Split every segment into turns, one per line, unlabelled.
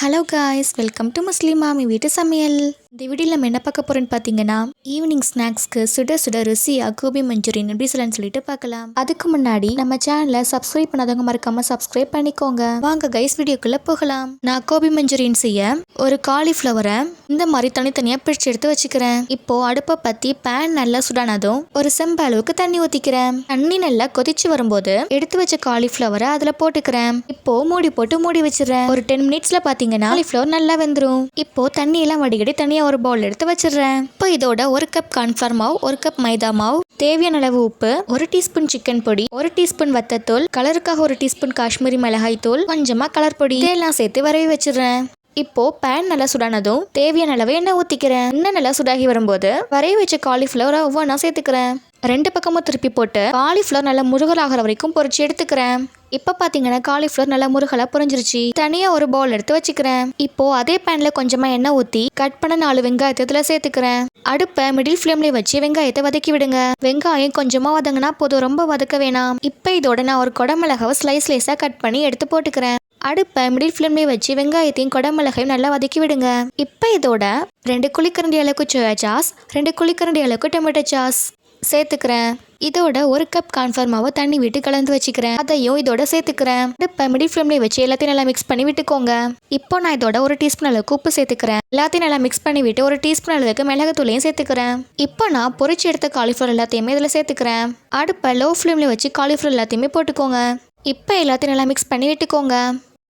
Hello guys welcome to Muslim மாமி வீட்டு சமையல் இந்த வீடியோ நம்ம என்ன பார்க்க போறோம்னு பார்த்தீங்கன்னா ஈவினிங் ஸ்நாக்ஸ்க்கு சுட சுட ருசியாக கோபி மஞ்சூரியன் எப்படி சொல்லலாம்னு சொல்லிட்டு பார்க்கலாம். அதுக்கு முன்னாடி நம்ம சேனலை சப்ஸ்கிரைப் பண்ணாதவங்க மறக்காம சப்ஸ்கிரைப் பண்ணிக்கோங்க. வாங்க கைஸ் வீடியோக்குள்ள போகலாம். நான் கோபி மஞ்சூரியன் செய்ய ஒரு காலிஃப்ளவரை இந்த மாதிரி தனித்தனியாக பிரித்து எடுத்து வச்சுக்கிறேன். இப்போ அடுப்பை பற்றி பேன் நல்லா சுடானதும் ஒரு செம்ப அளவுக்கு தண்ணி ஊற்றிக்கிறேன் தண்ணி நல்லா கொதிச்சு வரும்போது எடுத்து வச்ச காலிஃப்ளவரை அதில் போட்டுக்கிறேன். இப்போ மூடி போட்டு மூடி வச்சிடறேன். ஒரு டென் மினிட்ஸில் பார்த்தீங்கன்னா காலிஃப்ளவர் நல்லா வெந்துடும் இப்போ தண்ணியெல்லாம் வடிகடி தனியாக ஒரு பவுல் எடுத்து வச்சிடுறேன். இப்போ இதோட ஒரு கப் கார்ன்ஃபிளவர் மாவு ஒரு கப் மைதா மாவு தேவையான அளவு உப்பு ஒரு டீஸ்பூன் சிக்கன் பொடி ஒரு டீஸ்பூன் வத்தத்தூள் கலருக்காக ஒரு டீஸ்பூன் காஷ்மீரி மிளகாய் தூள் கொஞ்சமாக கலர் பொடி. இதெல்லாம் சேர்த்து வரவி வச்சிடுறேன். இப்போ பேன் நல்லா சுடானதும் தேவையான அளவு எண்ணெய் ஊற்றிக்கிறேன் எண்ணெய் நல்லா சுடாகி வரும்போது வரைய வச்ச காலிஃப்ளவரை ஒவ்வொன்றா சேர்த்துக்கிறேன். ரெண்டு பக்கமும் திருப்பி போட்டு காலிஃப்ளவர் நல்லா முருகலாகிற வரைக்கும் பொறிச்சு எடுத்துக்கிறேன். இப்போ பார்த்தீங்கன்னா காலிஃப்ளவர் நல்லா முருகலாக புரிஞ்சிருச்சு தனியாக ஒரு பவுல் எடுத்து வச்சுக்கிறேன். இப்போ அதே பேனில் கொஞ்சமாக எண்ணெய் ஊற்றி கட் பண்ண நாலு வெங்காயத்தை இதில் சேர்த்துக்கிறேன். அடுப்பை மிடில் ஃப்ளேம்லேயே வச்சு வெங்காயத்தை வதக்கி விடுங்க. வெங்காயம் கொஞ்சமாக வதங்கினா போதும் ரொம்ப வதக்க வேணாம். இப்போ இதோட நான் ஒரு குடமிளகாவை ஸ்லைஸ் ஸ்லைஸாக கட் பண்ணி எடுத்து போட்டுக்கிறேன். அடுப்பை மிடில் ஃப்ளேம்லேயே வச்சு வெங்காயத்தையும் குடமிளகையும் நல்லா வதக்கி விடுங்க. இப்போ இதோட ரெண்டு குழிக்கரண்டி அளவுக்கு சோயா சாஸ் ரெண்டு குழிக்கரண்டி அளவுக்கு டொமேட்டோ சாஸ் சேர்த்துக்கிறேன். இதோட ஒரு கப் கான்ஃபர் மாவை தண்ணி விட்டு கலந்து வச்சுக்கிறேன். அதையும் இதோட சேர்த்துக்கிறேன். அடுப்பை மிடில் ஃப்ளேம்லேயே வச்சு எல்லாத்தையும் நல்லா மிக்ஸ் பண்ணி விட்டுக்கோங்க. இப்போ நான் இதோட ஒரு டீஸ்பூன் அளவுக்கு உப்பு சேர்த்துக்கிறேன். எல்லாத்தையும் நல்லா மிக்ஸ் பண்ணி விட்டு ஒரு டீஸ்பூன் அளவுக்கு மிளகுத்தூளையும் சேர்த்துக்கிறேன். இப்போ நான் பொரிச்சு எடுத்த காலிஃப்ளவர் எல்லாத்தையுமே இதில் சேர்த்துக்கிறேன். அடுப்பை லோ ஃப்ளேமில் வச்சு காலிஃப்ளவர் எல்லாத்தையுமே போட்டுக்கோங்க. இப்போ எல்லாத்தையும் நல்லா மிக்ஸ் பண்ணி விட்டுக்கோங்க.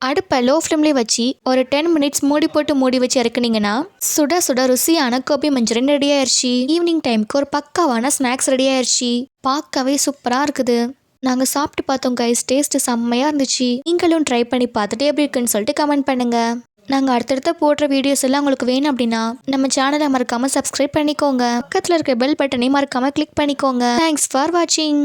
அடுப்பை லோ ஃப்ளேம்லேயே வச்சு ஒரு டென் மினிட்ஸ் மூடி போட்டு மூடி வச்சு இறக்குனீங்கன்னா சுட சுட ருசியான கோபி மஞ்சூரியன் ரெடி ஆயிடுச்சு ஈவினிங் டைமுக்கு ஒரு பக்காவான ஸ்நாக்ஸ் ரெடி ஆயிடுச்சு பார்க்கவே சூப்பராக இருக்குது. நாங்கள் சாப்பிட்டு பார்த்தோம் கைஸ் டேஸ்ட்டு செம்மையாக இருந்துச்சு. நீங்களும் ட்ரை பண்ணி பார்த்துட்டு எப்படி இருக்குன்னு சொல்லிட்டு கமெண்ட் பண்ணுங்க. நாங்கள் அடுத்தடுத்த போடுற வீடியோஸ் எல்லாம் உங்களுக்கு வேணும் அப்படின்னா நம்ம சேனலை மறக்காமல் சப்ஸ்கிரைப் பண்ணிக்கோங்க. பக்கத்தில் இருக்க பெல் பட்டனையும் மறக்காமல் கிளிக் பண்ணிக்கோங்க. தேங்க்ஸ் ஃபார் வாட்சிங்